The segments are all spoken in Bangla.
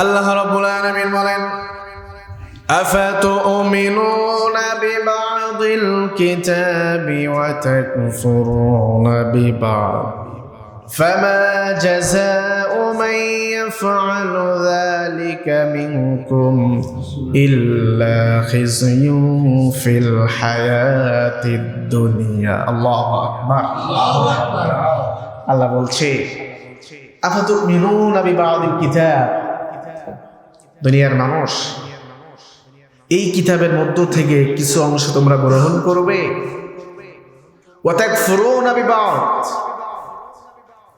আল্লাহ রাব্বুল আলামিন বলেন أفتؤمنون ببعض الكتاب وتكفرون ببعض فما جزاء من يفعل ذلك منكم إلا خزي في الحياة الدنيا الله أكبر আল্লাহ বলছে আফাতুমিনুনা বিবাদিল কিতাব দুনিয়ার মানুষ এই কিতাবের মধ্য থেকে কিছু অংশ তোমরা গ্রহণ করবে ওয়াতাকফুরুনা বিবাদ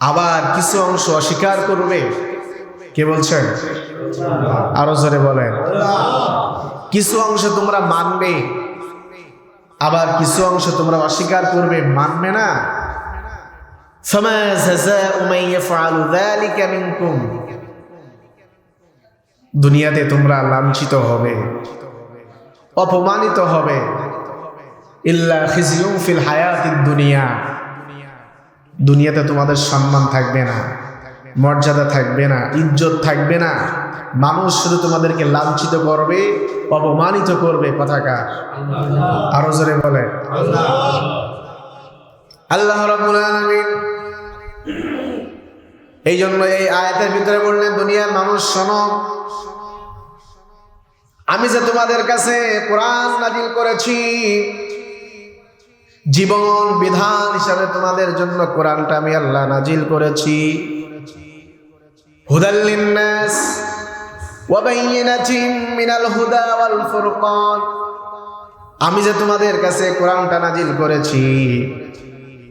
আবার কিছু অংশ অস্বীকার করবে কে বলছেন আরো জোরে বলেন কিছু অংশ তোমরা মানবে আবার কিছু অংশ তোমরা অস্বীকার করবে মানবে না فما جزاء من يفعل ذلك منكم দুনিয়াতে তোমরা লাঞ্ছিত হবে অপমানিত হবে। ইল্লা ফিল দুনিয়া। দুনিয়াতে তোমাদের সম্মান থাকবে না মর্যাদা থাকবে না ইজ্জত থাকবে না। মানুষ শুধু তোমাদেরকে লাঞ্ছিত করবে অপমানিত করবে কথাকার। আরও জোরে বলে আল্লাহ রাব্বুল আলামিন এই জন্য এই আয়াতের ভিতরে বললেন, দুনিয়ার মানুষ, শোনো, আমি যে তোমাদের কাছে কোরআন নাজিল করেছি, জীবন বিধান হিসাবে তোমাদের জন্য কোরআনটা আমি আল্লাহ নাজিল করেছি। আমি যে তোমাদের কাছে কোরআনটা নাজিল করেছি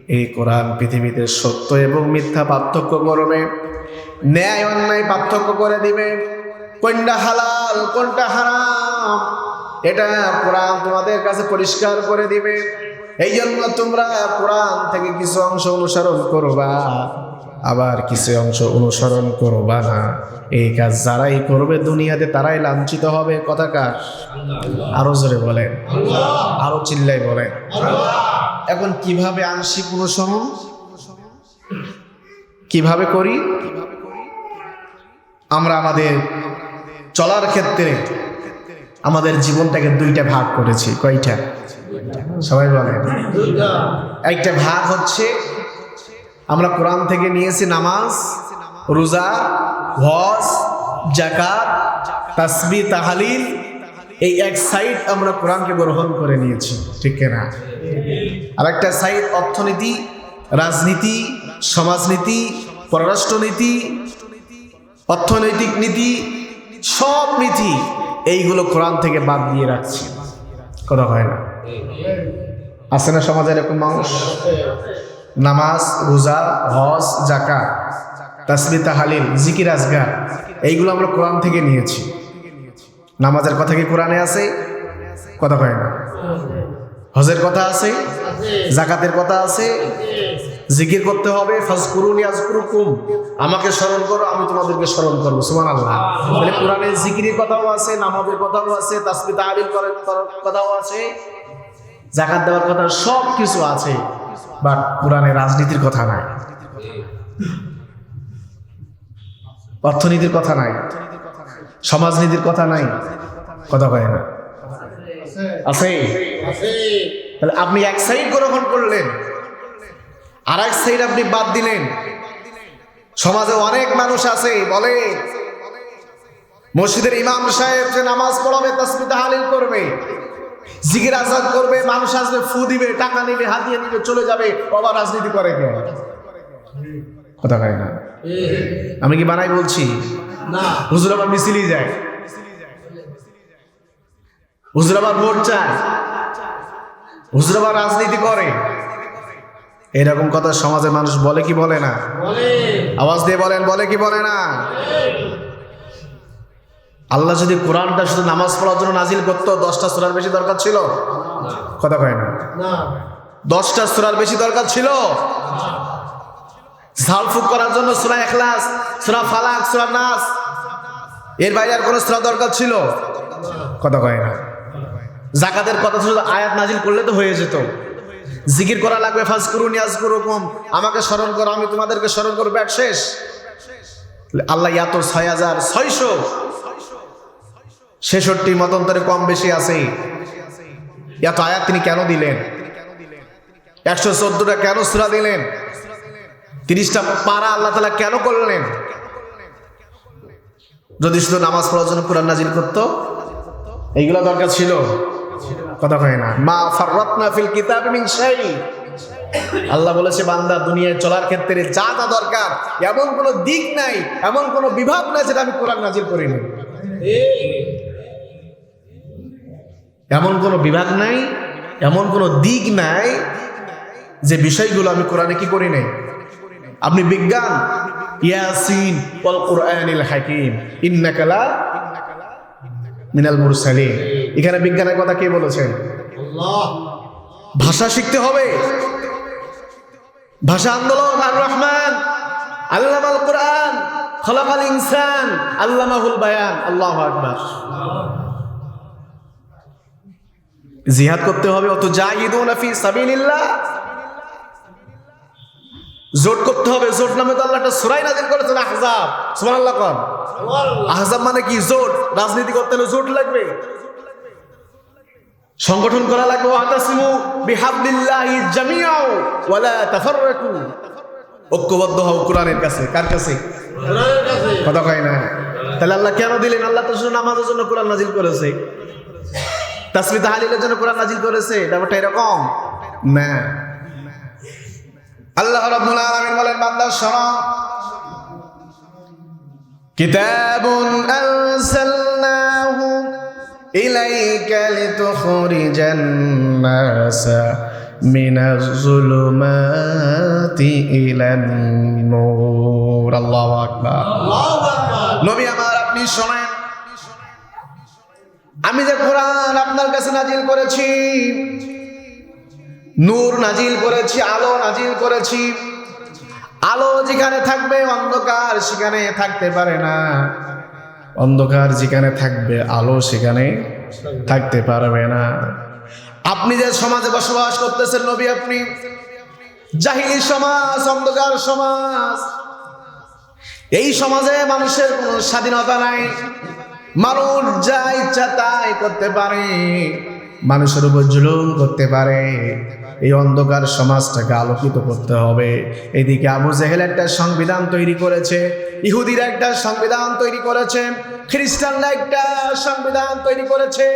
এই কোরআন পৃথিবীতে সত্য এবং মিথ্যা পার্থক্য করবে। ন্যায় অন্যায় পার্থক্য করে দিবে। কোনটা হালাল, কোনটা হারাম, এটা কোরআন তোমাদের কাছে পরিষ্কার করে দিবে। এই জন্য তোমরা কোরআন থেকে কিছু অংশ অনুসরণ করবা, আবার কিছু অংশ অনুসরণ করবা না। এই কাজ যারাই করবে দুনিয়াতে তারাই লাঞ্ছিত হবে। কথাকার আরও জোরে বলেন। আরও চিল্লাই বলেন। এখন কীভাবে আংশিক অনুসরণ কীভাবে করি? আমরা আমাদের চলার ক্ষেত্রে আমাদের জীবনটাকে দুইটা ভাগ করেছি। কয়টা? সবাই বলেন একটা ভাগ হচ্ছে আমরা কোরআন থেকে নিয়েছি নামাজ, রোজা, হজ জাকাত তাসবি তাহালিল এই এক সাইড আমরা কোরআনকে গ্রহণ করে নিয়েছি, ঠিক না আর একটা সাইড অর্থনীতি, রাজনীতি, সমাজনীতি, পররাষ্ট্রনীতি, অর্থনৈতিক নীতি, সব নীতি, এইগুলো কোরআন থেকে বাদ দিয়ে রাখছি। কথা হয় না? আছে না সমাজে এরকম মানুষ? নামাজ, রোজা, হজ জাকা তাসমি তাহালিল, জিকির আজগার এইগুলো আমরা কোরআন থেকে নিয়েছি। নামাজের কথা কি কোরআনে আছে? কথা হয় না। হজের কথা আছে? জাকাতের কথা আছে? জিকির করতে হবে। আমাকে স্মরণ করো, আমি তোমাদেরকে স্মরণ করব। সুমান আল্লাহ তাহলে কোরআনে জিকিরের কথাও আছে, নামাজের কথাও আছে তাসমি তাহালিল করার কথাও আছে। জাকাত দেওয়ার কথা সব কিছু আছে। বাট কোরআনে রাজনীতির কথা নাই। অর্থনীতির কথা নাই। সমাজনীতির কথা নাই। কথা কয় না। আছে? তাহলে আপনি এক সাইড গ্রহণ করলেন আর এক সাইড আপনি বাদ দিলেন। সমাজে অনেক মানুষ আছে, বলে, মসজিদের ইমাম সাহেব যে নামাজ পড়াবে তসমিতা হালিল করবে জিগির আজাদ করবে, মানুষ আসবে, ফু দিবে, টাকা নিবে হাতিয়ে নিবে, চলে যাবে, বাবা রাজনীতি করে কে কথা কয় না। আমি কি বানাই বলছি? হুজুর আবার মিছিলই যায়। হুজুর আবার ভোট চায়। হুজুর আবার রাজনীতি করে। এরকম কথা সমাজের মানুষ বলে কি বলে না? আওয়াজ দিয়ে বলেন বলে কি বলে না? আল্লাহ যদি কোরআনটা শুধু নামাজ পড়ার জন্য নাজিল করতো দশটা সুরার বেশি দরকার ছিল? কথা কয় না। না। দশটা সুরার বেশি দরকার ছিল? ঝালফুক করার জন্য সুরা এখলাস সুরা ফালাক, সুরা নাস। এর বাইরে আর কোনো সুরা দরকার ছিল? কথা কয় না। জাকাতের কথা শুধু আয়াত নাজিল করলে তো হয়ে যেত। জিকির করা লাগবে ফাজ করুন ইয়াজ করুকুম আমাকে স্মরণ করো, আমি তোমাদেরকে স্মরণ করব, ব্যাট শেষ। আল্লাহ এত ছয় হাজার ছয়শো। ছেষট্টি মতন্তরে কম বেশি আছে। এত আয়াত তিনি কেন দিলেন? একশো চোদ্দটা কেন সুরা দিলেন? তিরিশটা পারা আল্লাহ তালা কেন করলেন? যদি শুধু নামাজ পড়ার জন্য কোরআন নাজিল করতো, এইগুলো দরকার ছিল? কথা হয় না। মা ফাররাতনা ফিল কিতাব মিন শাই। আল্লাহ বলেছে, বান্দা দুনিয়ায় চলার ক্ষেত্রে যা যা দরকার, এমন কোনো দিক নাই, এমন কোনো বিভাগ নাই যেটা আমি কোরআন নাজিল করিনি। এমন কোনো বিভাগ নাই, এমন কোনো দিক নাই যে বিষয়গুলো আমি কোরআনে কি করি নাই? আপনি বিজ্ঞান ইয়াসিন ওয়াল কোরআনিল হাকিম। ইন্নাকালা মিনাল মুরসালিন। এখানে বিজ্ঞানের কথা কে বলেছেন? ভাষা শিখতে হবে। ভাষা আন্দোলন আর রহমান। আল্লামাল কোরআন খলাকাল ইনসান আল্লামাহুল বায়ান। আল্লাহু আকবার। জিহাদ করতে হবে। অত জাহিদুন ফি সাবিলিল্লাহ। জোট করতে হবে জোট নামে তো আল্লাহ একটা সূরা নাযিল করেছেন আহজাব। সুমান আল্লাহ কোন আহজাব মানে কি? জোট। রাজনীতি করতে হলে জোট লাগবে। সংগঠন করা লাগবে ওয়াতাসিমু বিহাবলিল্লাহি জামিআও ওয়ালা তাফাররাকু। ঐক্যবদ্ধ হও কোরআনের কাছে। কার কাছে? কথা কয় না। তাহলে আল্লাহ কেন দিলেন? আল্লাহ তো শুধু নামাজের জন্য কোরআন নাজিল করেছে। তাসমি তাহালিলের জন্য কোরআন নাজিল করেছে। ব্যাপারটা এরকম? না। আল্লাহ রাব্বুল আলামিন বলেন বান্দা শোনো। কিতাবুন আনসালনাহু ইলাইকা লিতুখরিজান নাসা মিনাজ যুলুমাতি ইলান নূর। আল্লাহু আকবার। নবী আমার আপনি শোনেন। আমি যে কোরআন আপনার কাছে নাজিল করেছি নূর নাজিল করেছি, আলো নাজিল করেছি। আলো যেখানে থাকবে অন্ধকার সেখানে থাকতে পারে না। অন্ধকার যেখানে থাকবে, আলো সেখানে থাকতে পারবে না। আপনি যে সমাজে বসবাস করতেছেন নবী আপনি, জাহিলি সমাজ, অন্ধকার সমাজ, এই সমাজে মানুষের কোনো স্বাধীনতা নাই। মানুষ যা ইচ্ছা তাই করতে পারে। মানুষের উপর জুলুম করতে পারে। এই অন্ধকার সমাজটাকে আলোকিত করতে হবে। এদিকে আবু জেহেল একটা সংবিধান তৈরি করেছে, ইহুদিরা একটা সংবিধান তৈরি করেছে, খ্রিস্টানরা একটা সংবিধান তৈরি করেছে।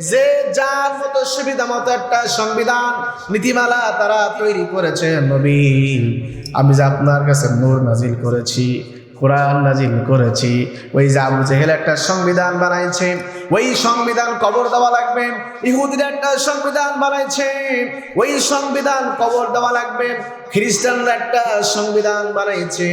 যে যার মতো সুবিধা মতো একটা সংবিধান, নীতিমালা তারা তৈরি করেছে নবী। আমি যে আপনার কাছে নূর নাজিল করেছি কোরআন নাজিল করেছি। ওই যে আবু জেহেল একটা সংবিধান বানাইছে। ওই সংবিধান কবর দেওয়া লাগবে। ইহুদিরা একটা সংবিধান বানাইছে। ওই সংবিধান কবর দেওয়া লাগবে। খ্রিস্টানরা একটা সংবিধান বানাইছে।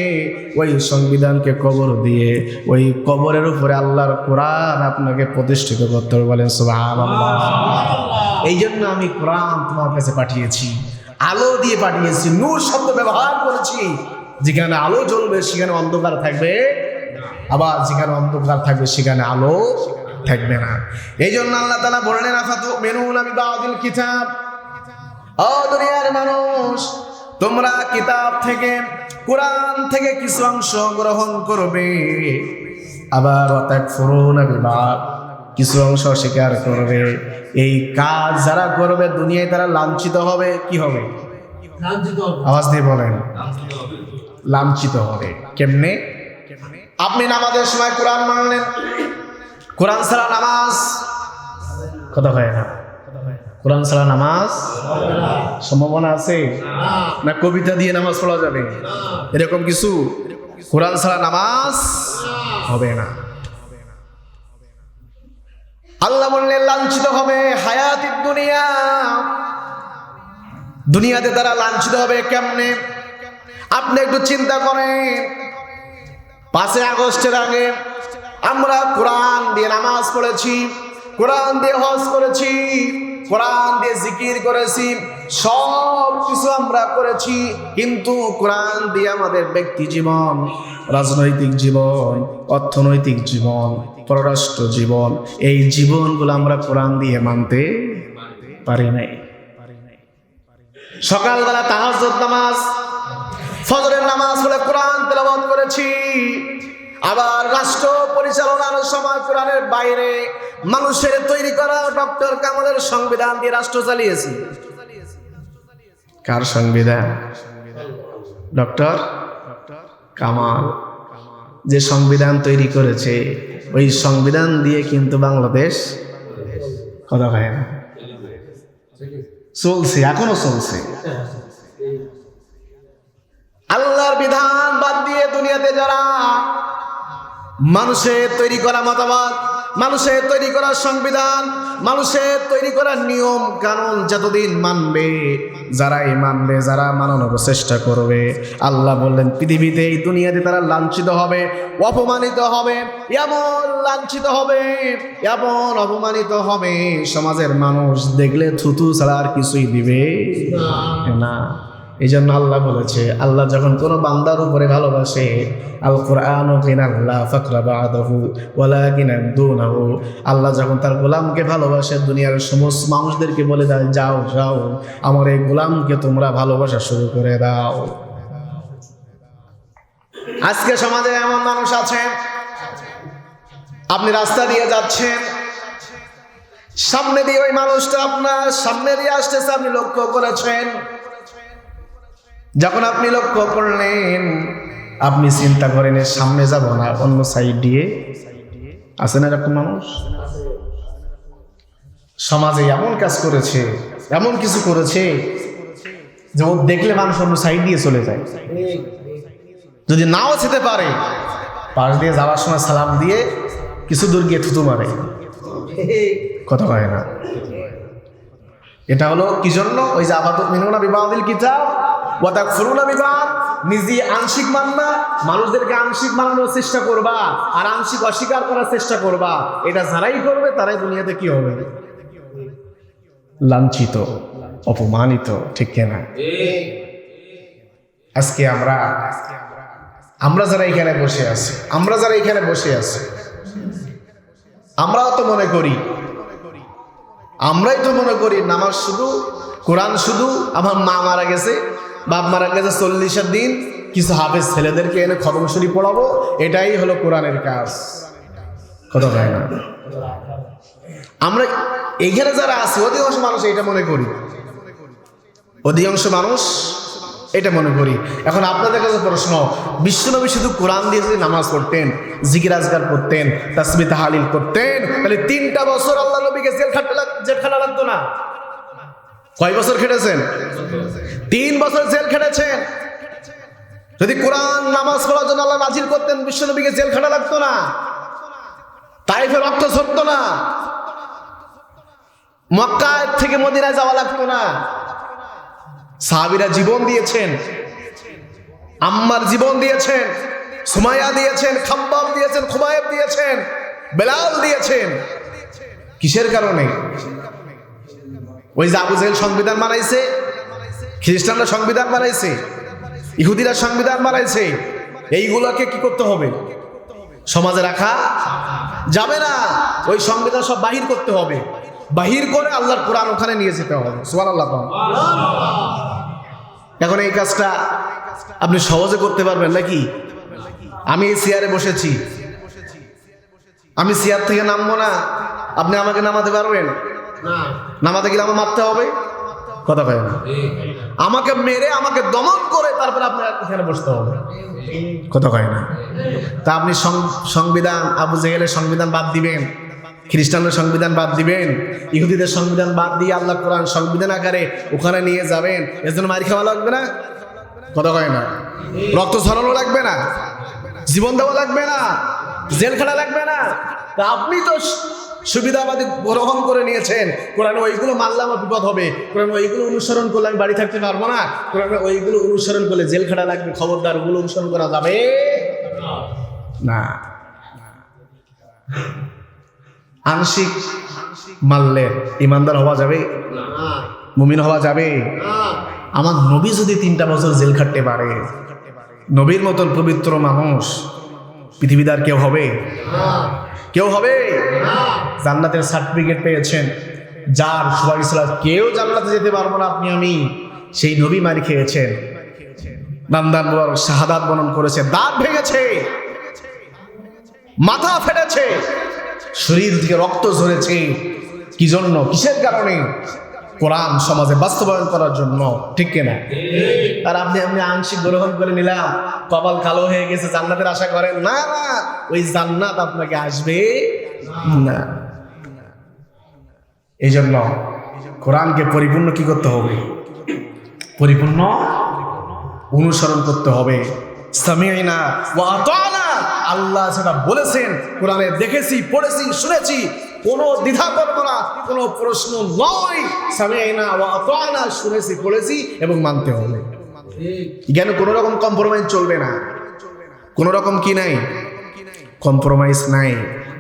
ওই সংবিধানকে কবর দিয়ে ওই কবরের উপরে আল্লাহর কোরআন আপনাকে প্রতিষ্ঠিত করতে হবে বলেন সুবহানাল্লাহ। এই জন্য আমি কোরআন তোমার কাছে পাঠিয়েছি। আলো দিয়ে পাঠিয়েছি নূর শব্দ ব্যবহার করেছি। যেখানে আলো জ্বলবে সেখানে অন্ধকার থাকবে আবার যেখানে অন্ধকার থাকবে সেখানে আলো থাকবে না। এই জন্য আল্লাহ তালা বললেন আফাতু মেনুন আমি বাদিল কিতাব। ও দুনিয়ার মানুষ তোমরা কিতাব থেকে কোরআন থেকে কিছু অংশ গ্রহণ করবে। আবার অত্যাগ ফরুন বিবাদ কিছু অংশ স্বীকার করবে। এই কাজ যারা করবে দুনিয়ায় তারা লাঞ্ছিত হবে কি হবে? আওয়াজ দিয়ে বলেন। লাঞ্ছিত হবে। কেমনে? আপনি নামাজের সময় কোরআন মানলেন। কোরআন ছাড়া নামাজ কথা হয় না। কোরআন ছাড়া নামাজ সম্ভাবনা আছে? না, কবিতা দিয়ে নামাজ পড়া যাবে। এরকম কিছু কোরআন ছাড়া নামাজ হবে না। আল্লাহ বললেন, লাঞ্ছিত হবে হায়াতি দুনিয়া। দুনিয়াতে তারা লাঞ্ছিত হবে কেমনে? আপনি একটু চিন্তা করেন। পাঁচই আগস্টের আগে আমরা কোরআন দিয়ে নামাজ পড়েছি, কোরআন দিয়ে হজ করেছি, কোরআন দিয়ে জিকির করেছি, সব কিছু আমরা করেছি, কিন্তু কোরআন দিয়ে আমাদের ব্যক্তি জীবন, রাজনৈতিক জীবন, অর্থনৈতিক জীবন, পররাষ্ট্র জীবন, এই জীবনগুলো আমরা কোরআন দিয়ে মানতে পারি নাই। সকালবেলা তাহাজ্জুদ নামাজ ফজরের নামাজ পড়ে কোরআন তেলাবাদ করেছি। আবার রাষ্ট্র পরিচালনার সময় কোরআনের বাইরে মানুষের তৈরি করা ডক্টর কামালের সংবিধান দিয়ে রাষ্ট্র চালিয়েছি। কার সংবিধান? ডক্টর কামাল। যে সংবিধান তৈরি করেছে, ওই সংবিধান দিয়ে কিন্তু বাংলাদেশ কথা হয় না। চলছে, এখনও চলছে। আল্লাহর বিধান বাদ দিয়ে দুনিয়াতে যারা মানুষের তৈরি করা মতামত, মানুষের তৈরি করা সংবিধান, মানুষের তৈরি করা নিয়ম কানুন যতদিন মানবে, যারাই মানবে, যারা মানানোর চেষ্টা করবে। আল্লাহ বললেন, পৃথিবীতে এই দুনিয়াতে তারা লাঞ্ছিত হবে, অপমানিত হবে, এমন লাঞ্ছিত হবে, এমন অপমানিত হবে। সমাজের মানুষ দেখলে থুতু ছাড়া আর কিছুই দিবে না। এই জন্য আল্লাহ বলেছে, আল্লাহ যখন কোনো বান্দার উপরে ভালোবাসে, আল কোরআন আল্লাহ ফকরা বাদাহু ওয়ালা কিনাহু আল্লাহ যখন তার গোলামকে ভালোবাসে, দুনিয়ার সমস্ত মানুষদেরকে বলে দেয়, যাও যাও, আমার এই গোলামকে তোমরা ভালোবাসা শুরু করে দাও। আজকে সমাজে এমন মানুষ আছে, আপনি রাস্তা দিয়ে যাচ্ছেন, সামনে দিয়ে ওই মানুষটা আপনার সামনে দিয়ে আসতেছে, আপনি লক্ষ্য করেছেন যখন আপনি লক্ষ্য করলেন, আপনি চিন্তা করেন সামনে যাব না, অন্য সাইড দিয়ে। আছে না এরকম মানুষ? সমাজে এমন কাজ করেছে, এমন কিছু করেছে, যে ও দেখলে মানুষ অন্য সাইড দিয়ে চলে যায়। যদি নাও যেতে পারে, পাশ দিয়ে যাওয়ার সময় সালাম দিয়ে কিছু দূর গিয়ে থুতু মারে। কথা কয় না। এটা হলো কি জন্য? ওই যে আপাতত মিনুনা বিবাদিল কিতাব। নিজে আংশিক মানবা মানুষদেরকে আংশিক মানানোর চেষ্টা করবা, আর আংশিক অস্বীকার করার চেষ্টা করবা। এটা যারাই করবে, তারাই দুনিয়াতে কি হবে? লাঞ্ছিত, অপমানিত, ঠিক কেনা আজকে আমরা আমরা যারা এখানে বসে আছি, আমরা যারা এখানে বসে আছি, আমরাও তো মনে করি, আমরাই তো মনে করি, নামাজ শুধু, কোরআন শুধু, আমার মা মারা গেছে বাপ মারা গেছে চল্লিশের দিন, কিছু হাফেজ ছেলেদেরকে এনে খতম শরীফ পড়াবো, এটাই হলো কোরআনের কাজ। কত হয় না। আমরা এইখানে যারা আছি, অধিকাংশ মানুষ এটা মনে করি। অধিকাংশ মানুষ এটা মনে করি। এখন আপনাদের কাছে প্রশ্ন, বিশ্বনবী শুধু কোরআন দিয়ে যদি নামাজ পড়তেন, জিকির আজগার করতেন তাসমি তাহালিল করতেন, তাহলে তিনটা বছর আল্লাহ নবীকে জেল খাটতে জেল খাটা লাগতো না। কয় বছর খেটেছেন? তিন বছর জেল খেটেছেন যদি কোরআন নামাজ পড়ার জন্য আল্লাহ নাজির করতেন, বিশ্বনবীকে জেল খাটা লাগতো না। তাইফে রক্ত ঝরতো না। মক্কায় থেকে মদিনায় যাওয়া লাগতো না। সাহাবিরা জীবন দিয়েছেন। আম্মার জীবন দিয়েছেন। সুমাইয়া দিয়েছেন খাম্বাব দিয়েছেন খুবাইব দিয়েছেন, বেলাল দিয়েছেন। কিসের কারণে? ওই যে আবু জাহেল সংবিধান বানাইছে। খ্রিস্টানরা সংবিধান বানাইছে ইহুদিরা সংবিধান বানাইছে এইগুলোকে কি করতে হবে? সমাজে রাখা যাবে না। ওই সংবিধান সব বাহির করতে হবে। বাহির করে আল্লাহর কোরআন ওখানে নিয়ে যেতে হবে। সুবান আল্লাহ এখন এই কাজটা আপনি সহজে করতে পারবেন নাকি? আমি এই চেয়ারে বসেছি। আমি চেয়ার থেকে নামবো না। আপনি আমাকে নামাতে পারবেন? নামাতে গেলে আমার মারতে হবে? কথা কয় না। আমাকে মেরে আমাকে দমন করে তারপরে আপনি এখানে বসতে হবে। কথা কয় না। তা আপনি সংবিধান আবু জেহেলের সংবিধান বাদ দিবেন খ্রিস্টানদের সংবিধান বাদ দিবেন ইহুদিদের সংবিধান বাদ দিয়ে আল্লাহ কোরআন সংবিধান আকারে ওখানে নিয়ে যাবেন এর জন্য মারি খাওয়া লাগবে না? কথা কয় না। রক্ত ছড়ানো লাগবে না? জীবন দেওয়া লাগবে না? জেল খেলা লাগবে না? তা আপনি তো সুবিধাবাদী গ্রহণ করে নিয়েছেন। কোরআন ওইগুলো মানলে আমার বিপদ হবে। কোরআন ওইগুলো অনুসরণ করলে আমি বাড়ি থাকতে পারব না। কোরআন ওইগুলো অনুসরণ করলে জেল খাটা লাগবে, খবরদার ওগুলো অনুসরণ করা যাবে? না। আংশিক মানলে ইমানদার হওয়া যাবে, মুমিন হওয়া যাবে। আমার নবী যদি তিনটা বছর জেল খাটতে পারে, নবীর মতন পবিত্র মানুষ পৃথিবীদার কেউ হবে? কেউ হবে? জান্নাতের সার্টিফিকেট পেয়েছেন, যার সবাই কেউ জান্নাতে যেতে পারব না, আপনি আমি। সেই নবী মারি খেয়েছেন। দামদান মুবারক শাহাদাত বনন করেছে, দাঁত ভেঙেছে, মাথা ফেটেছে, শরীর থেকে রক্ত ঝরেছে। কি জন্য? কিসের কারণে? কোরআন সমাজে বাস্তবায়ন করার জন্য, ঠিক কিনা আর আপনি আপনি আংশিক গ্রহণ করে নিলাম, কপাল কালো হয়ে গেছে, জান্নাতের আশা করেন? না না ওই জান্নাত আপনাকে আসবে? না। এই জন্য কোরআনকে পরিপূর্ণ কি করতে হবে? পরিপূর্ণ? অনুসরণ করতে হবে। আল্লাহ সেটা বলেছেন কোরআনে দেখেছি পড়েছি শুনেছি। কোনো দ্বিধা করব না কোনো প্রশ্ন নয়। সামিয়াইনা ওয়া আতানা শুনেছি পড়েছি এবং মানতে হবে। এখানে কোনো রকম কম্প্রোমাইজ চলবে না? কোনো রকম কি নাই? কম্প্রোমাইজ নাই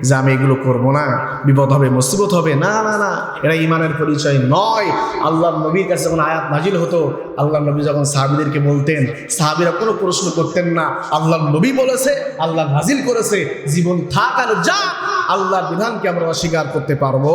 যে আমি এগুলো করব না, বিপদ হবে, মুসিবত হবে, না না না এটা ইমানের পরিচয় নয়। আল্লাহ নবীর কাছে যখন আয়াত নাজিল হতো আল্লাহ নবী যখন সাহাবিদেরকে বলতেন, সাহাবিরা কোনো প্রশ্ন করতেন না। আল্লাহ নবী বলেছে, আল্লাহ নাজিল করেছে, জীবন থাক আর যা আল্লাহর বিধানকে আমরা অস্বীকার করতে পারব